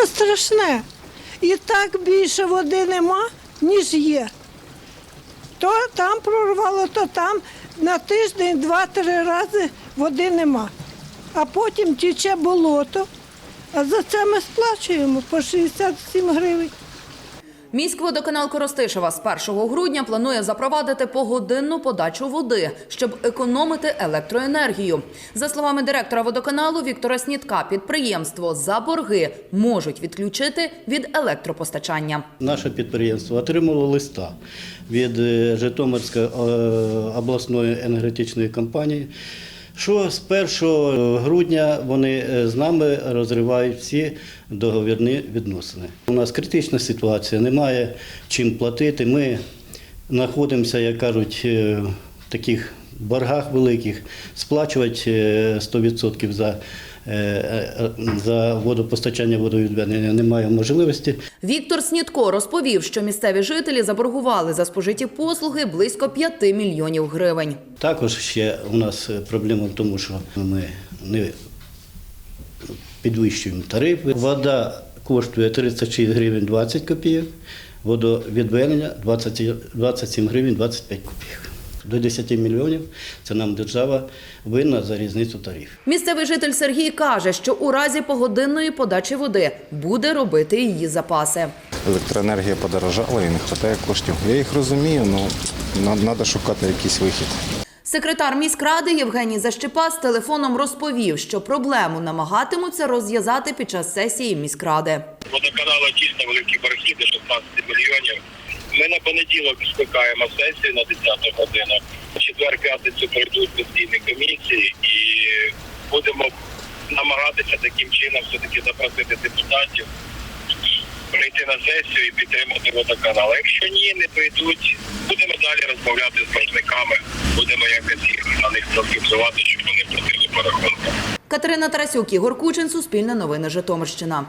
це страшне. І так більше води нема, ніж є. То там прорвало, то там на тиждень два-три рази води нема. А потім тече болото. А за це ми сплачуємо по 67 гривень. Міськводоканал Коростишева з 1 грудня планує запровадити погодинну подачу води, щоб економити електроенергію. За словами директора водоканалу Віктора Снітка, підприємство за борги можуть відключити від електропостачання. Наше підприємство отримало листа від е, Житомирської е, обласної енергетичної компанії, що з 1 грудня вони е, з нами розривають всі договірні відносини. У нас критична ситуація, немає чим платити. Ми знаходимося, як кажуть, е, в таких боргах великих, сплачувати е, 100% за, е, е, за водопостачання водовідведення немає можливості. Віктор Снітко розповів, що місцеві жителі заборгували за спожиті послуги близько 5 мільйонів гривень. Також ще у нас проблема в тому, що ми не підвищуємо тарифи. Вода коштує 36 гривень 20 копійок, водовідведення 27 гривень 25 копійок. До 10 мільйонів це нам держава винна за різницю тарифів. Місцевий житель Сергій каже, що у разі погодинної подачі води буде робити її запаси. Електроенергія подорожала і не вистачає коштів. Я їх розумію, але треба шукати якийсь вихід. Секретар міськради Євгеній Защепа з телефоном розповів, що проблему намагатимуться розв'язати під час сесії міськради. водоканалу дійсно великі борги до 16 мільйонів. Ми на понеділок скликаємо сесію на 10 годину. Четвер п'ятницю прийдуть постійні комісії і будемо намагатися таким чином все-таки запросити депутатів прийти на сесію і підтримати водоканал. Якщо ні, не прийдуть, будемо далі розмовляти з боржниками, будемо якось на них трохи щоб вони платили по рахунку. Катерина Тарасюк, Ігор Кучин, Суспільне новини Житомирщина.